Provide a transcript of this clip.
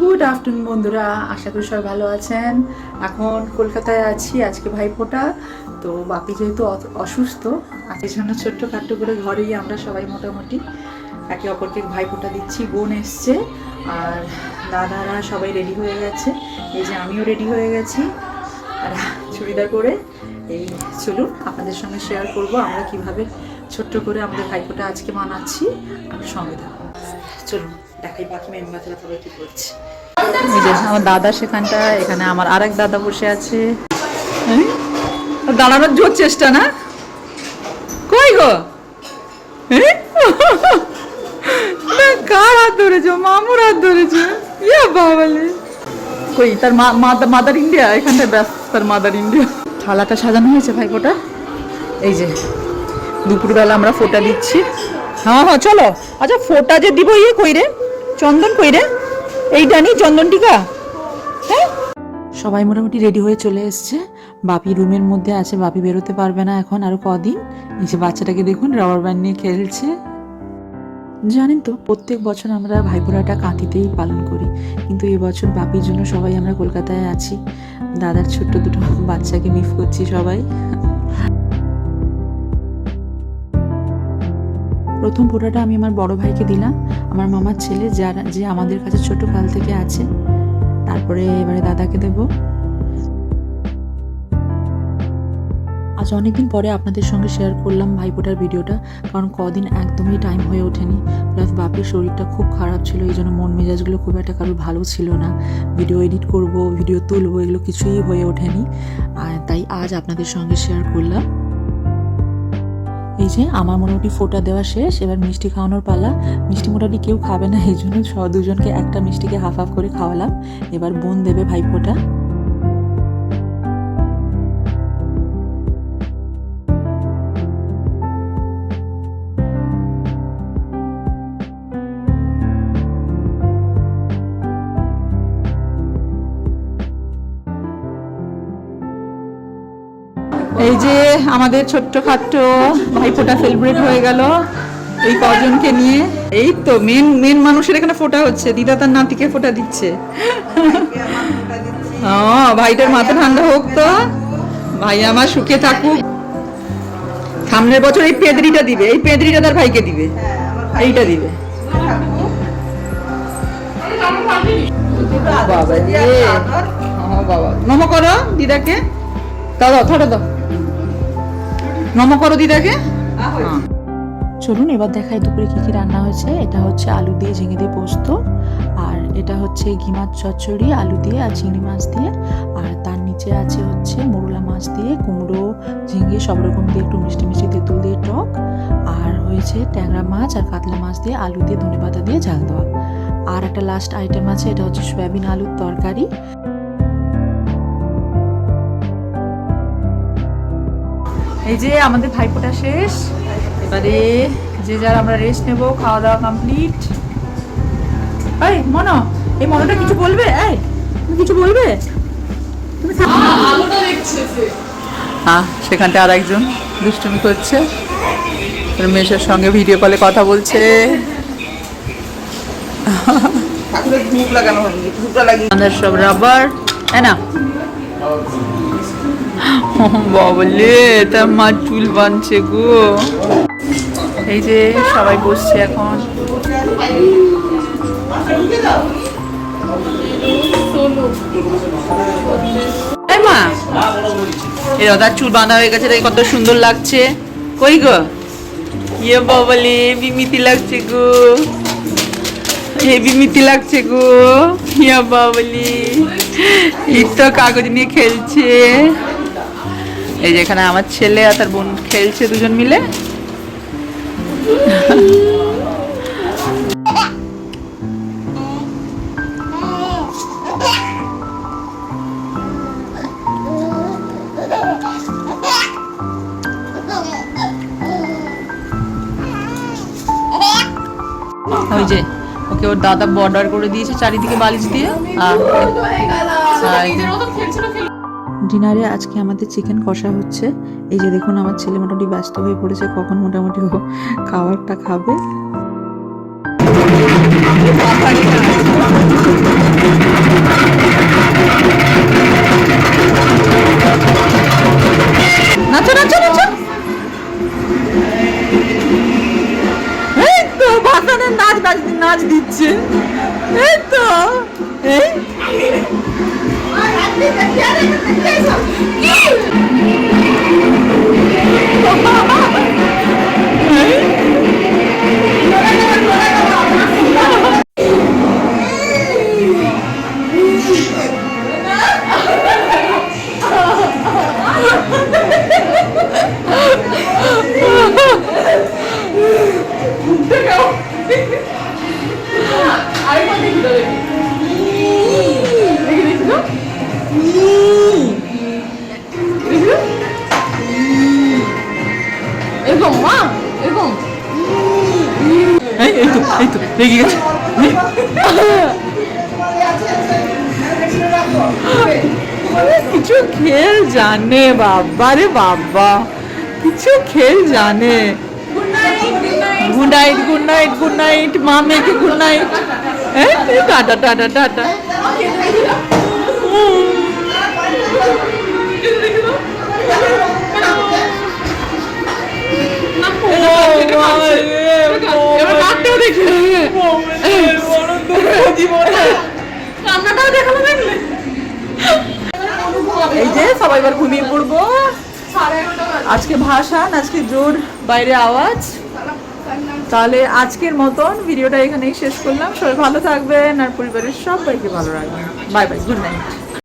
Good afternoon বন্ধুরা। আশা করি সবাই ভালো আছেন। এখন কলকাতায় আছি, আজকে ভাইফোঁটা। তো বাপি যেহেতু অসুস্থ আর জন্য ছোট্ট খাট্ট করে ঘরেই আমরা সবাই মোটামুটি একে অপরকে ভাইফোঁটা দিচ্ছি। বোন এসছে, আর দাদারা সবাই রেডি হয়ে গেছে। এই যে আমিও রেডি হয়ে গেছি। আর চুড়িদার করে এই চলুন আপনাদের সঙ্গে শেয়ার করব আমরা কীভাবে ছোট্ট করে আমাদের ভাইফোঁটা আজকে মানাচ্ছি আর সঙ্গে থাকুন চলুন, দেখাই বাকি মেম্বাররা তবে কি করছে। আমার দাদা সেখানটা, এখানে আমার আরেক দাদা বসে আছে। দাঁড়ানোর জোর চেষ্টা না? কই গো? কার হাত ধরেছো? মামুর হাত ধরেছো? ইয়া বাবালে। কই, তার মাদার ইন্ডিয়া, এখানটায় ব্যস্ত তার মাদার ইন্ডিয়া। থালাটা সাজানো হয়েছে ভাইপোটা এই যে, দুপুরবেলা আমরা ফোটা দিচ্ছি। হ্যাঁ হ্যাঁ চলো। আচ্ছা ফোটা যে দিব ইয়ে কই রে? চন্দন কই রে? এইটা নি চন্দন টিকা হ্যাঁ? সবাই মোটামুটি রেডি হয়ে চলে এসছে। বাপি রুমের মধ্যে আছে, বাপি বেরোতে পারবে না এখন আরও কদিন। যে বাচ্চাটাকে দেখুন রাবার ব্যান্ড নিয়ে খেলছে। জানেন তো, প্রত্যেক বছর আমরা ভাইফোঁটাটা কাঁথিতেই পালন করি। কিন্তু এবছর বাপির জন্য সবাই আমরা কলকাতায় আছি। দাদার ছোট্ট দুটো বাচ্চাকে মিস করছি সবাই। প্রথম ফোঁটাটা আমি আমার বড় ভাইকে দিলাম, আমার মামার ছেলে, যারা যে আমাদের কাছে ছোট কাল থেকে আছে, তারপরে এবারে দাদাকে দেব। আজ অনেকদিন পরে আপনাদের সঙ্গে শেয়ার করলাম ভাইফোঁটার ভিডিওটা, কারণ কদিন একদমই টাইম হয়ে ওঠেনি। প্লাস বাপির শরীরটা খুব খারাপ ছিল, এই জন্য মন মেজাজগুলো খুব একটা কারোর ভালো ছিল না। ভিডিও এডিট করব ভিডিও তুলবো, এগুলো কিছুই হয়ে ওঠেনি। আর তাই আজ আপনাদের সঙ্গে শেয়ার করলাম। এই যে আমার মোটামুটি ফোটা দেওয়া শেষ, এবার মিষ্টি খাওয়ানোর পালা। মিষ্টি মোটামুটি কেউ খাবে না, এই জন্য দুজনকে একটা মিষ্টিকে হাফ হাফ করে খাওয়ালাম। এবার বোন দেবে ভাইফোঁটা। এই যে আমাদের ছোট্ট খাট্ট ভাইফোঁটা সেলিব্রেট হয়ে গেল এই কজনকে নিয়ে। এই তো মেন মেন মানুষের এখানে ফোটা হচ্ছে। দিদা তার নাতিকে ফোটা দিচ্ছে। ও ভাইটার মাথা ঠান্ডা হোক তো। ভাই আমার সুখে থাকুক। সামনের বছর এই পেদরিটা দিবে। এই পেদরিটা তার ভাইকে দিবে। এইটা দিবে। বাবা নম করো দিদাকে। দাও দাও থটো দাও। নম করো দিদাকে। হ্যাঁ। চলুন এবার দেখাই দুপুরে কি কি রান্না হয়েছে। এটা হচ্ছে আলু দিয়ে ঝিঙে দিয়ে পোস্ত আর এটা হচ্ছে ঘি মাছ চচ্চড়ি আলু দিয়ে আর চিংড়ি মাছ দিয়ে। আর তার নিচে আছে হচ্ছে মোরলা মাছ দিয়ে কুমড়ো ঝিঙে সব রকম দিয়ে একটু মিষ্টি মিষ্টি তেঁতুল দিয়ে টক। আর হয়েছে ট্যাংরা মাছ আর কাতলা মাছ দিয়ে আলু দিয়ে ধনে পাতা দিয়ে ঝাল দেওয়া। আর একটা লাস্ট আইটেম আছে এটা হচ্ছে সয়াবিন আলুর তরকারি। এই যে আমাদের ভাইফোঁটা শেষ। এবারে যে যার আমরা রেস্ট নেব খাওয়া দাওয়া কমপ্লিট এই মনো এই মনোটা কিছু বলবে? এই তুমি কিছু বলবে? তুমি হ্যাঁ সেখানটা আর একজন দুষ্টুমি করছে। মেয়ের সঙ্গে ভিডিও কলে কথা বলছে। সব রাবার তাই না। বাবলে তার মা চুল বাঁধছে গো। এই যে সবাই বসছে এখন। মা, এই দাদার চুল বাঁধা হয়ে গেছে কত সুন্দর লাগছে। কই গো? ইয়ে বাবলে, বিমিতি লাগছে গো। হেভি মিতি লাগছে গো। ইয়া বাবলি। এই তো কাগজ নিয়ে খেলছে। এই যেখানে আমার ছেলে আর তার বোন খেলছে দুজন মিলে। ওই যে ওকে ওর দাদা বর্ডার করে দিয়েছে চারিদিকে বালিশ দিয়ে। ডিনারে আজকে আমাদের চিকেন কষা হচ্ছে। এই যে দেখুন, আমার ছেলে মোটামুটি ব্যস্ত হয়ে পড়েছে, কখন মোটামুটি ও খাবারটা খাবে। নাচো নাচো! মাছ দিচ্ছে এই তো এই Oh, রেগে গেছে। কিছু খেল জানে বাবা রে বাবা। কিছু খেল জানে। Good night good night good night মা মেয়েকে গুড নাইট হ্যাঁ টাটা টাটা টাটা। এই যে সবাই এবার ঘুমিয়ে পড়ব। আজকে ভাষণ আজকে জোর, বাইরে আওয়াজ। তাহলে আজকের মতন ভিডিওটা এখানেই শেষ করলাম। সবাই ভালো থাকবেন আর পরিবারের সবাইকে ভালো রাখবেন। Bye bye good night